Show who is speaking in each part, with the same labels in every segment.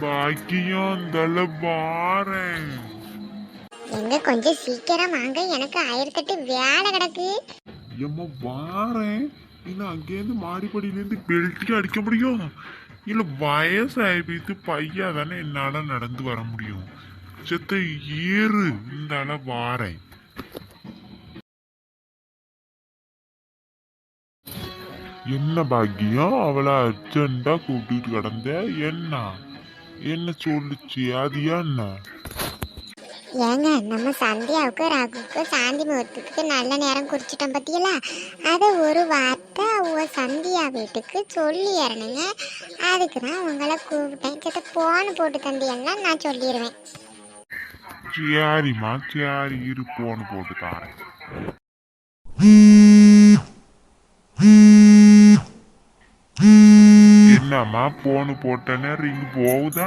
Speaker 1: பாக்கியம் தல பாரேன்.
Speaker 2: எங்க கொஞ்சம் சீக்கிரம் வாங்க. எனக்கு ஆயிரத்தெட்டு வேலை கிடக்கு.
Speaker 1: எம்மா வாரேன். இன்னும் அங்கேருந்து மாடிப்படியிலேருந்து பெல்ட்டி அடிக்க முடியும்? இல்லை வயசாகி பையா தானே என்னால் நடந்து வர முடியும்? செத்த ஏறு. இந்த வாரேன். என்ன பாக்கியம்? அவளை அர்ஜென்ட்டா கூப்பிட்டு கிடந்த. என்ன? என்ன சொல்லுச்சு? அது என்ன?
Speaker 2: ஏங்க நம்ம சந்தியாவுக்கு ரகுக்கு சாந்தி முகூர்த்தத்துக்கு நல்ல நேரம் குறிச்சிட்டோம் பத்தியலா அதை ஒரு வார்த்தை அவங்க சந்தியா வீட்டுக்கு சொல்லி அதுக்கு தான் உங்களை கூப்பிட்டேன். சித்த போன் போட்டு தந்தியன்னா நான் சொல்லிடுவேன்
Speaker 1: சரிம்மா சரி இரு போன்னு போட்டு தாரேன். என்னம்மா போன்னு போட்டேன்னு ரிங் போகுதா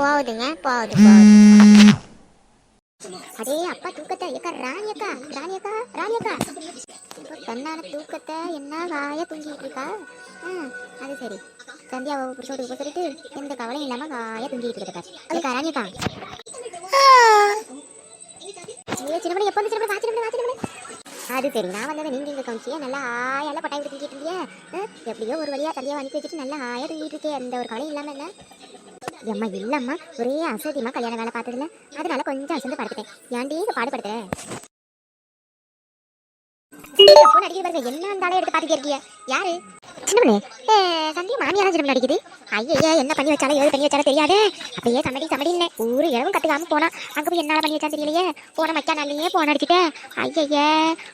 Speaker 2: போகுதுங்க போகுது போகுது. அதே அப்பா தூக்கத்தை ஏக்கா ராணி அக்கா ராணி அக்கா ராணி அக்கா இப்போ பெண்ணான தூக்கத்தை என்ன காய தூங்கிட்டு இருக்கா? அது சரி. சந்தியாவை பிடிச்சோடு இப்போ சொல்லிட்டு எந்த கவலையும் இல்லாம காய தூங்கிட்டு இருக்காரு. அது ராணி அக்கா சின்னமணி எப்போ வந்து சின்னமணி அது சரி நான் வந்ததை நீங்க இங்க கவனிச்சியே நல்லா ஆயால பட்டாய் விட்டு தூக்கிட்டு இருந்தியே? எப்படியோ ஒரு வழியா சந்தியாவை அனுப்பி வச்சுட்டு நல்லா ஆயா தூங்கிட்டு இருக்கே. எந்த ஒரு கவலையும் இல்லாம என்ன? எம்மா இல்லம்மா ஒரே அசதியமா கல்யாண வேலை பார்த்ததுல. அதனால கொஞ்சம் அசந்து படுத்துட்டேன். ஏன்டி இங்க பாடுபடுத்துறேன் போன் அடிக்கிற பாருங்க என்ன இருந்தாலும் எடுத்து பாத்துட்டே இருக்கிய யாரு? சின்னமணி. ஏ சந்தியா மாமியாரா சின்னமணி அடிக்குது. ஐயா என்ன பண்ணி வச்சாலும் ஏது பண்ணி வச்சாலும் தெரியாது. அப்படியே சமடி சமடி இல்லை. ஊரு இடவும் கத்துக்காம போனா. அங்க போய் என்ன பண்ணி வச்சான்னு தெரியலையே. போன மச்சா நாளையே போன அடிச்சுட்டேன் ஐயா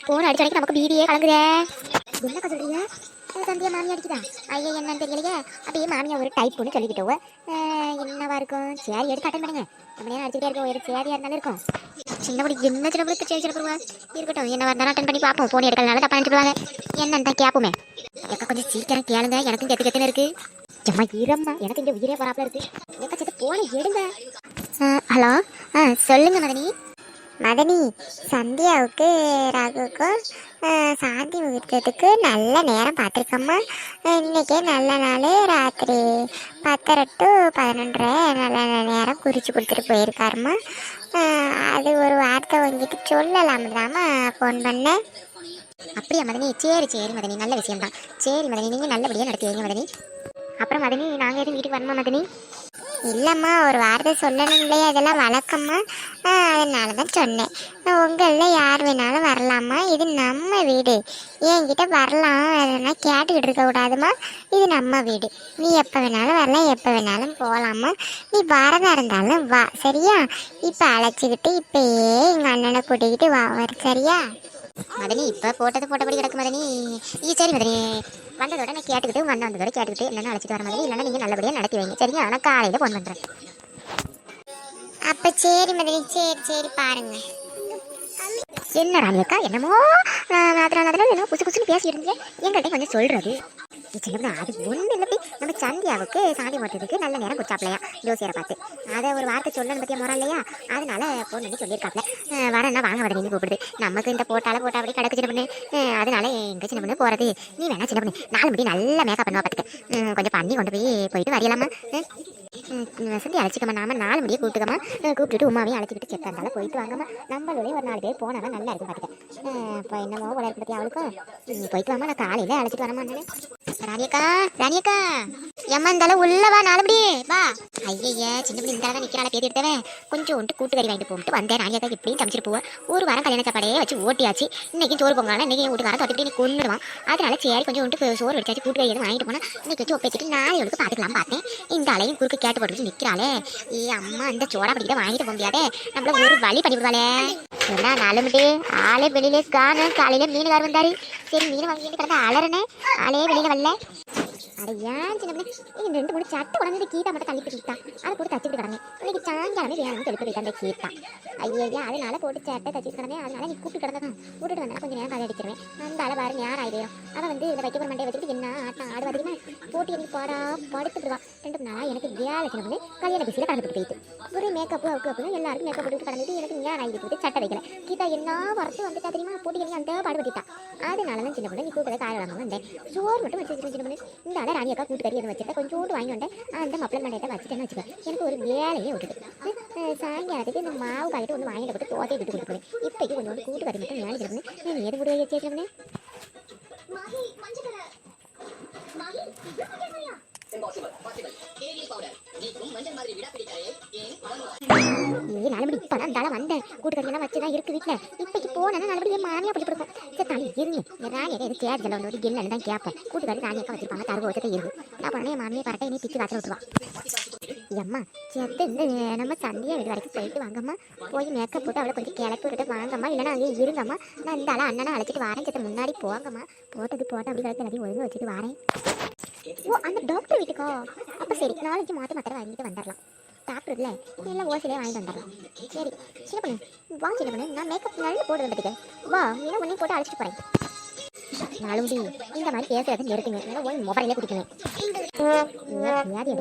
Speaker 2: போன அடிச்ச அடிக்க நமக்கு பீடியே கலங்குதே. என்னக்கா சொல்றீங்க? ஏ, சந்தியா மாமியா அடிக்குதா? ஐயா என்னன்னு தெரியலையே. அப்படியே மாமியா ஒரு டைப் டைப்புன்னு சொல்லிக்கிட்டோவ என்னவா இருக்கும்? சேரி எடுத்து அட்டன் பண்ணுங்க. நம்ம நேரம் அடிச்சுட்டே இருக்கோம். ஒரு சேரியா இருந்தாலும் இருக்கும். சின்னபடி என்ன சின்னபடி சரி சிறப்புவா இருக்கட்டும். என்னவா இருந்தாலும் அட்டன் பண்ணி பார்ப்போம். ஃபோன் எடுக்கிறதுனால தப்பா நினச்சிடுவாங்க என்னன்னு தான் கேட்போமே. ஏக்கா கொஞ்சம் சீக்கிரம் கேளுங்க. எனக்கும் கெத்து கெத்துன்னு இருக்கு. எம்மா ஈரம்மா எனக்கு இங்கே உயிரே வராப்பில் இருக்கு. ஏக்கா சத்து போன எடுங்க. ஹலோ. ஆ சொல்லுங்க மதனி. மதனி சந்தியாவுக்கு ராகுவுக்கும் அஹ், சாந்தி முகூர்த்தத்துக்கு நல்ல நேரம் பார்த்துருக்கம்மா. இன்னைக்கே நல்ல நாள். ராத்திரி பத்தரை டு பதினொன்றரை நல்ல நேரம் குறித்து கொடுத்துட்டு போயிருக்காருமா அது ஒரு வார்த்தை வாங்கிட்டு சொல்லலாம் தாம்மா ஃபோன் பண்ணேன். அப்படியா மதனி? சரி சரி மதனி. நல்ல விஷயம்தான். சரி மதனி நீங்கள் நல்லபடியாக நடத்தி வைங்க மதனி. அப்புறம் மதனி நாங்கள் எதுவும் வீட்டுக்கு வரணுமா மதனி? இல்லைம்மா ஒரு வார்த்தை சொல்லணும் இல்லையா அதெல்லாம் வழக்கம்மா. அதனால தான் சொன்னேன். உங்களில் யார் வேணாலும் வரலாமா? இது நம்ம வீடு. என்கிட்ட வரலாம் அதெல்லாம் கேட்டுக்கிட்டு இருக்க கூடாதுமா? இது நம்ம வீடு. நீ எப்போ வேணாலும் வரலாம் எப்போ வேணாலும் போகலாமா நீ வரதா இருந்தாலும் வா சரியா? இப்போ அழைச்சிக்கிட்டு இப்போயே எங்கள் அண்ணனை கூட்டிக்கிட்டு வா வர சரியா? மதனி இப்போ போட்டது போட்டபடி கிடக்கு மதனி. ஈ சரி மதனி. வந்ததோட நான் கேட்டுக்கிட்டு வந்த வந்ததோட கேட்டுக்கிட்டு என்னென்ன அழைச்சிட்டு வர மாதிரி இல்லைன்னா நீங்கள் நல்லபடியாக நடத்தி வைங்க. சரியா? நான் காலையில் ஃபோன் பண்ணுறேன் அப்ப சரி மதனி சரி சரி பாருங்க. என்ன ராணியக்கா என்னமோ? அதனால அதில் என்னமோ புதுசு புதுசுன்னு பேசி இருந்தீங்க எங்கள்கிட்ட கொஞ்சம் சொல்றது. சின்ன அது ஒன்றும் இல்லை நம்ம சந்தியாவுக்கு சாந்தி ஓட்டுறதுக்கு நல்ல நேரம் கொடுத்தாப்லையா ஜோசியரை பார்த்து. அதை ஒரு வார்த்தை சொல்லணும் பற்றிய முறை இல்லையா அதனால ஃபோன் பண்ணி சொல்லியிருக்காப்ல வரேன்னா வாங்க வர நீங்க கூப்பிடுது. நமக்கு இந்த போட்டால போட்டா அப்படி கிடக்கு சின்ன பண்ணு. அதனால எங்க சின்ன பண்ணு போகிறது நீ வேணா சின்ன பண்ணு. நாலு முடி நல்லா மேக்கப் பண்ணுவா பார்த்துக்க கொஞ்சம் பண்ணி கொண்டு போய் போயிட்டு வரையலாமா? வசந்தி அழைச்சிக்கம்மா நாம நாலு முடியை கூப்பிட்டுக்கம்மா கூப்பிட்டுட்டு உமாவையும் அழைச்சிக்கிட்டு செத்த இருந்தாலும் போயிட்டு வாங்கம்மா. நம்மளோடய ஒரு நாலு பேர் போனாலும் நல்லா இருக்கும் பார்த்துக்க இப்போ என்னமோ போல பற்றி அவளுக்கும் போயிட்டு வாமா நான் காலையில அழைச்சிட்டு வரமா ராணியக்கா ராணியக்கா. எம்மா அளவு உள்ள வா நாலு வா. ஐயய்யா சின்ன பிள்ளை இந்த தான் நிக்கிறாள பேர் எடுத்தவன். கொஞ்சம் ஒன்று கூட்டு கறி வாங்கிட்டு போட்டு வந்தேன் ராணியக்கா எப்படியும் தமிச்சிட்டு போவேன் ஒரு வாரம் கல்யாண சாப்பாடே வச்சு ஓட்டியாச்சு. இன்னைக்கு சோறு பொங்கலாம் இன்னைக்கு என் வீட்டுக்காரன் தொட்டுட்டு நீ கொண்டுடுவான் அதனால சரி கொஞ்சம் ஒன்று சோறு வச்சாச்சு கூட்டு கறி எதுவும் வாங்கிட்டு போனா இன்னைக்கு வச்சு ஒப்பிச்சிட்டு நாளைக்கு அவளுக்கு பார்த்துக்கலாம் பார்த்தேன். இந்த அலையும் குறுக்கு கேட்டு போட்டு நிக்கிறாளே. ஏ அம்மா இந்த சோடா படிக்கிட்ட வாங்கிட்டு போக முடியாதே. நம்மள ஒரு வழி பண்ணி விடுவாளே என்ன நாலுமிட்டு ஆளே வெளியிலே காணு காலையில மீனுகார் வந்தாரு. சரி மீன் வாங்கிட்டு கிடந்த அலறனே. ஆளே வெளியில வரல. அட ஏன் சின்ன பிள்ளை? இந்த ரெண்டு மூணு சட்டை உடஞ்சது கீதா மட்டும் தள்ளி போட்டு அதை போட்டு தச்சுட்டு கிடந்தேன் இன்னைக்கு சாயங்காலமே வேணும் சொல்லி போயிட்டு அந்த கீதா. ஐயா அதனால போட்டு சட்டை தச்சுட்டு கிடந்தேன் அதனால நீ கூப்பிட்டு கிடந்தா கூட்டிட்டு வந்தா கொஞ்சம் நேரம் கதை அடிக்கிறேன் அந்த ஆளை பாரு நேரம் ஆயிடும் அவன் வந்து இந்த வைக்க மண்டையை வச்சுட்டு என்ன ஆட்டம் ஆடுவாரு போட்டு எனக்கு பாடா படுத்துட்டு வா ரெண்டு மூணு நாளா எனக்கு வேலை சின்ன பொண்ணு கல்யாண பிசியில் கலந்துட்டு போயிட்டு. ஒரு மேக்கப் அவுக்கு அப்படின்னு எல்லாருக்கும் மேக்கப் போட்டு கடந்துட்டு எனக்கு ஏன் ஆகி போட்டு சட்டை வைக்கல. கீதா என்ன வரத்து வந்துட்டா தெரியுமா? போட்டு எனக்கு அந்த பாடுபட்டுட்டா. அதனால தான் சின்ன பொண்ணு நீ கூப்பிட காய வாங்க வந்தேன். சோறு மட்டும் வச்சு வச்சிருக்கேன் சின்ன பொண்ணு. இந்த ஆளை ராணி அக்கா கூட்டு கறி எதுவும் வச்சுட்டேன் கொஞ்சோண்டு வாங்கி வந்தேன். அந்த மப்பிள மண்டையை வச்சுட்டேன்னு வச்சுக்கோ. எனக்கு ஒரு வேலையே விட்டுது அஹ் சாயங்காலத்துக்கு இந்த மாவு பாக்கெட்டு ஒன்று வாங்கிட்டு போட்டு தோசை விட்டு கொடுத்துருவேன் இப்போக்கு கொஞ்சோண்டு கூட்டு கறி மட்டும் வேலை சின்ன பொண்ணு நீ எது முடிவு வச்சு சின்ன பொண்ணு நீ நல்லபடி இப்போ தான் தலை வந்தேன் கூட்டுக்கறியெல்லாம் வச்சுதான் இருக்கு வீட்டில் இப்பைக்கு போனேன்னா நல்லபடி என் மாமியா பிடிச்சி கொடுக்கும் சரி தலை இருங்க. என் ராணியை எது கேட்கல வந்து ஒரு தான் கேட்பேன். கூட்டுக்கறி ராணியக்கா வச்சிருப்பாங்க தருவ வச்சத்தை இருக்கு. நான் பண்ண மாமியை பரட்டை இனி பிச்சு காய்ச்சல் விட்டுருவா. எம்மா சேர்த்து இந்த நம்ம சந்தியா வீடு வரைக்கும் போயிட்டு வாங்கம்மா. போய் மேக்கப் போட்டு அவளை கொஞ்சம் கிளப்பி விட்டுட்டு வாங்கம்மா. இல்லைனா அங்கேயே இருங்கம்மா. நான் இந்த ஆளை அண்ணனை அழைச்சிட்டு வரேன். சேர்த்து முன்னாடி போங்கம்மா. போட்டது போட்டு அப்படி வரைக்கும் எல்லாத்தையும் ஒழுங்கு வச்சுட்டு வரேன். ஓ அந்த டாக்டர் வீட்டுக்கோ? அப்போ சரி நாளைக்கு மாற்றி மாத்திரை வாங்கிட்டு வந்துடலாம். டாக்டர் இல்லை எல்லாம் ஓசிலே வாங்கிட்டு வந்துடலாம். சரி சின்ன பண்ணு வா சின்ன பண்ணு. நான் மேக்கப் நல்லா போட்டு வந்துட்டுக்கேன் வா நீ உன்னையும் போட்டு அழைச்சிட்டு போகிறேன் நாலுடி இந்த மாதிரி பேசுறதை நிறுத்துங்க. ஓய் மொபைலே குடிக்கணும் வியாதி